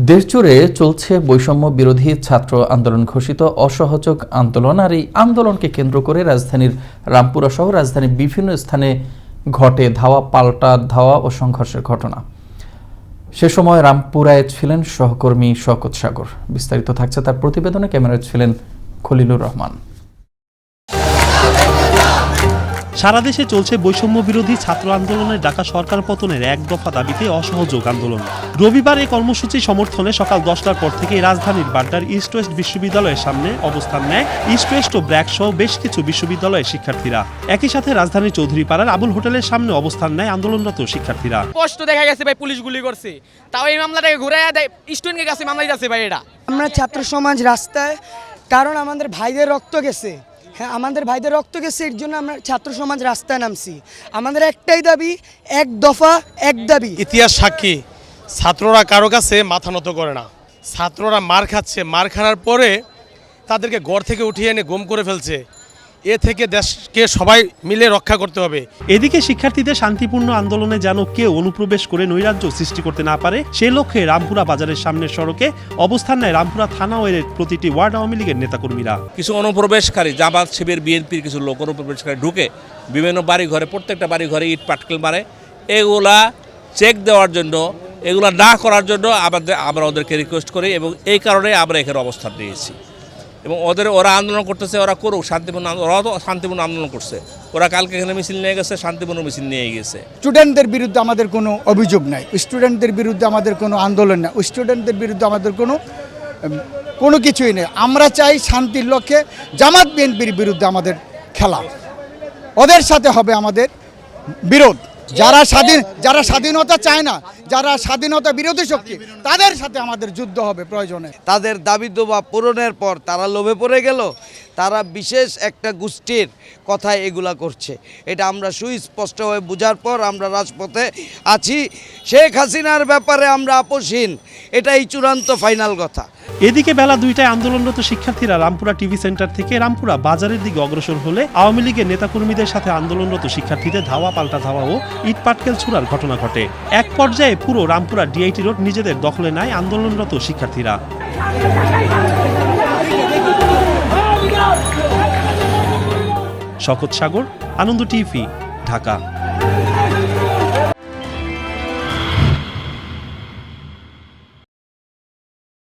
দেশজুড়ে চলছে বৈষম্য বিরোধী ছাত্র আন্দোলন ঘোষিত অসহযোগ আন্দোলন আর এই আন্দোলনকে কেন্দ্র করে রাজধানীর রামপুরা সহ রাজধানীর বিভিন্ন স্থানে ঘটে ধাওয়া, পাল্টা ধাওয়া ও সংঘর্ষের ঘটনা। সে সময় রামপুরায় ছিলেন সহকর্মী শকত সাগর। বিস্তারিত থাকছে তার প্রতিবেদনে। ক্যামেরায় ছিলেন খলিলুর রহমান। সারা দেশে চলছে বৈষম্য বিরোধী ছাত্র আন্দোলনের ডাকা সরকার পতনের এক দফা দাবিতে অসহযোগ আন্দোলন। রবিবার এই কর্মসূচি সমর্থনে সকাল দশটার পর থেকে রাজধানীর বাড্ডার ইস্ট ওয়েস্ট বিশ্ববিদ্যালয়ের সামনে অবস্থান নেয় ইস্ট ওয়েস্ট ও ব্র্যাক সহ বেশ কিছু বিশ্ববিদ্যালয়ের শিক্ষার্থীরা। একই সাথে রাজধানীর চৌধুরীপাড়ার আবুল হোটেলের সামনে অবস্থান নেয় আন্দোলনরত শিক্ষার্থীরা। স্পষ্ট দেখা গেছে ভাই পুলিশ গুলি করছে। তাও এই মামলাটাকে ঘুরে দেয়। স্টুডেন্টের কাছে মামলা যাচ্ছে ভাই এটা। আমরা ছাত্র সমাজ রাস্তায় কারণ আমাদের ভাইদের রক্ত গেছে। হ্যাঁ আমাদের ভাইদের রক্ত গেছে, এর জন্য আমরা ছাত্র সমাজ রাস্তায় নামছি। আমাদের একটাই দাবি, এক দফা, এক দাবি। ইতিহাস সাক্ষী, ছাত্ররা কারও কাছে মাথা নত করে না। ছাত্ররা মার খাচ্ছে, মার খাওয়ার পরে তাদেরকে ঘর থেকে উঠিয়ে এনে গম করে ফেলছে। এ থেকে দেশকে সবাই মিলে রক্ষা করতে হবে। এদিকে শিক্ষার্থীদের শান্তিপূর্ণ আন্দোলনে যেন কেউ অনুপ্রবেশ করে নৈরাজ্য সৃষ্টি করতে না পারে সে লক্ষ্যে রামপুরা বাজারের সামনের সড়কে অবস্থান নেয় রামপুরা থানা ও এর প্রতিটি ওয়ার্ড আওয়ামী লীগের নেতাকর্মীরা। কিছু অনুপ্রবেশকারী জামাত শিবির বিএনপির কিছু লোক অনুপ্রবেশকারী ঢুকে বিভিন্ন বাড়ি ঘরে প্রত্যেকটা বাড়ি ঘরে ইট পাটকেল মারে। এগুলা চেক দেওয়ার জন্য এগুলা না করার জন্য আমাদের আমরা ওদেরকে রিকোয়েস্ট করি এবং এই কারণে আমরা এখানে অবস্থান নিয়েছি। এবং ওদের, ওরা আন্দোলন করতেছে, ওরা করুক, শান্তিপূর্ণ ওরাও তো শান্তিপূর্ণ আন্দোলন করছে। ওরা কালকে এখানে মিছিল নিয়ে গেছে, শান্তিপূর্ণ মিছিল নিয়ে গেছে। স্টুডেন্টদের বিরুদ্ধে আমাদের কোনো অভিযোগ নাই। স্টুডেন্টদের বিরুদ্ধে আমাদের কোনো আন্দোলন নাই। স্টুডেন্টদের বিরুদ্ধে আমাদের কোনো কোনো কিছুই নেই। আমরা চাই শান্তির লক্ষ্যে জামাত বিএনপির বিরুদ্ধে আমাদের খেলা। ওদের সাথে হবে আমাদের বিরোধ। যারা স্বাধীন, যারা স্বাধীনতা চায় না যারা স্বাধীনতা বিরোধী শক্তি তাদের সাথে আমাদের যুদ্ধ হবে প্রয়োজনে। তাদের দাবি দোবা পূরণের পর তারা লোভে পড়ে গেল তারা বিশেষ একটা গোষ্ঠীর কথায় এগুলা করছে। এটা আমরা সুস্পষ্টভাবে বোঝার পর আমরা রাজপথে আছি। শেখ হাসিনার ব্যাপারে আমরা আপোষহীন এটাই চূড়ান্ত ফাইনাল কথা। এদিকে বেলা দুইটায় আন্দোলনরত শিক্ষার্থীরা রামপুরা টিভি সেন্টার থেকে রামপুরা বাজারের দিকে অগ্রসর হলে আওয়ামী লীগের নেতাকর্মীদের সাথে আন্দোলনরত শিক্ষার্থীদের ধাওয়া পাল্টা ধাওয়া ও ইট পাটকেল ছুড়ার ঘটনা ঘটে। এক পর্যায়ে পুরো রামপুরা ডিআইটি রোড নিজেদের দখলে নেয় আন্দোলনরত শিক্ষার্থীরা। শকত সাগর আনন্দ টিভি ঢাকা।